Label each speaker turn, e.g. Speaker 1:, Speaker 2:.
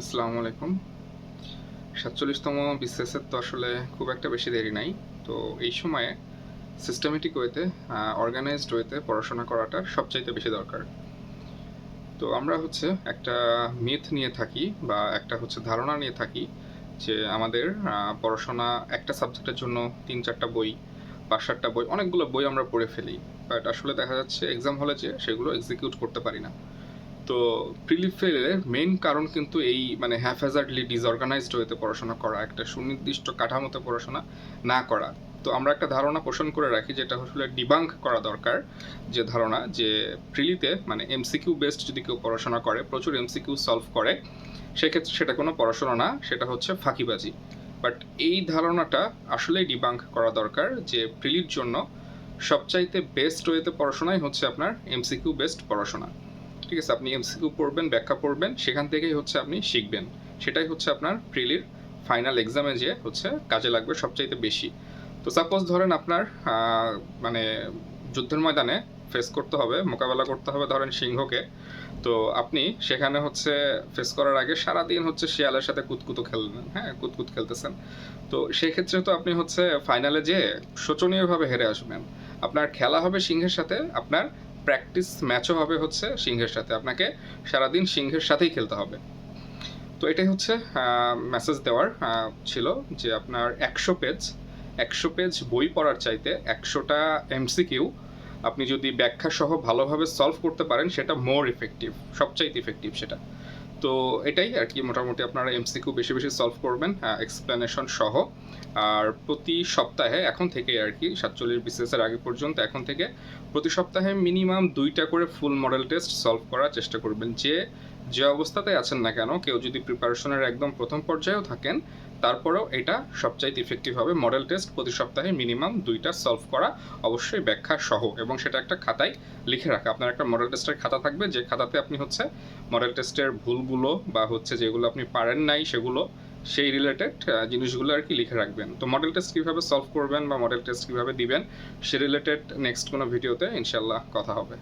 Speaker 1: আসসালামু আলাইকুম। সাতচল্লিশতম বিসিএসের তো আসলে খুব একটা বেশি দেরি নাই। তো এই সময়ে সিস্টেমেটিক ওয়েতে অর্গানাইজড ওয়েতে পড়াশোনা করাটা সবচাইতে বেশি দরকার। তো আমরা হচ্ছে একটা মিথ নিয়ে থাকি বা একটা হচ্ছে ধারণা নিয়ে থাকি যে আমাদের পড়াশোনা একটা সাবজেক্টের জন্য তিন চারটা বই, পাঁচ সাতটা বই, অনেকগুলো বই আমরা পড়ে ফেলি। বাট আসলে দেখা যাচ্ছে এক্সাম হলে যে সেগুলো এক্সিকিউট করতে পারি না। তো প্রিলিপ ফেলের মেইন কারণ কিন্তু এই মানে হ্যাফহ্যাজার্ডলি ডিসঅর্গানাইজড হইতে পড়াশোনা করা, একটা সুনির্দিষ্ট কাঠামোতে পড়াশোনা না করা। তো আমরা একটা ধারণা পোষণ করে রাখি যেটা আসলে ডিবাঙ্ক করা দরকার, যে ধারণা যে প্রিলিতে মানে এমসিকিউ বেসড যদি কেউ পড়াশোনা করে, প্রচুর এমসিকিউ সলভ করে, সেক্ষেত্রে সেটা কোনো পড়াশোনা না, সেটা হচ্ছে ফাঁকিবাজি। বাট এই ধারণাটা আসলেই ডিবাঙ্ক করা দরকার যে প্রিলির জন্য সবচাইতে বেস্ট ওয়েতে পড়াশোনাই হচ্ছে আপনার এমসিকিউ বেসড পড়াশোনা। ঠিক আছে, আপনি এমসিকিউ পড়বেন, ব্যাখ্যা পড়বেন, সেখান থেকেই হচ্ছে আপনি শিখবেন। সেটাই হচ্ছে আপনার প্রিলির ফাইনাল এক্সামে যে হচ্ছে কাজে লাগবে সবচাইতে বেশি। তো সাপোজ ধরেন আপনার মানে যুদ্ধের ময়দানে ফেস করতে হবে, মোকাবেলা করতে হবে ধরেন সিংহকে। তো আপনি সেখানে হচ্ছে ফেস করার আগে সারাদিন হচ্ছে শিয়ালের সাথে কুতকুতো খেলবেন হ্যাঁ কুতকুত খেলতেছেন। তো সেক্ষেত্রে তো আপনি হচ্ছে ফাইনালে যে শোচনীয়ভাবে হেরে আসবেন। আপনার খেলা হবে সিংহের সাথে, আপনার প্র্যাকটিস ম্যাচও হবে হচ্ছে সিংহের সাথে। আপনাকে সারাদিন সিংহের সাথেই খেলতে হবে। তো এটাই হচ্ছে মেসেজ দেওয়ার ছিল যে আপনার একশো পেজ একশো পেজ বই পড়ার চাইতে একশোটা এমসিকিউ আপনি যদি ব্যাখ্যা সহ ভালোভাবে সলভ করতে পারেন, সেটা মোর ইফেক্টিভ সবচাইতে ইফেক্টিভ সেটা। তো এটাই আর কি মোটামুটি আপনারা এমসিকিউ বেশি বেশি সলভ করবেন এক্সপ্লেনেশন সহ। আর প্রতি সপ্তাহে এখন থেকে আর কি, সাতচল্লিশ বিসিএসের আগে পর্যন্ত এখন থেকে প্রতি সপ্তাহে মিনিমাম দুইটা করে ফুল মডেল টেস্ট সলভ করার চেষ্টা করবেন। যে যে অবস্থাতে আছেন না কেন, কেউ যদি প্রিপারেশনের একদম প্রথম পর্যায়েও থাকেন, তারপরেও এটা সবচাইতে ইফেক্টিভ হবে। মডেল টেস্ট প্রতি সপ্তাহে মিনিমাম দুইটা সলভ করা অবশ্যই ব্যাখ্যা সহ এবং সেটা একটা খাতায় লিখে রাখা। আপনার একটা মডেল টেস্টের খাতা থাকবে, যে খাতাতে আপনি হচ্ছে মডেল টেস্টের ভুলগুলো বা হচ্ছে যেগুলো আপনি পারেন নাই সেগুলো, সেই রিলেটেড জিনিসগুলো আর কি লিখে রাখবেন। তো মডেল টেস্ট কীভাবে সলভ করবেন বা মডেল টেস্ট কীভাবে দিবেন, সে রিলেটেড নেক্সট কোনো ভিডিওতে ইনশাল্লাহ কথা হবে।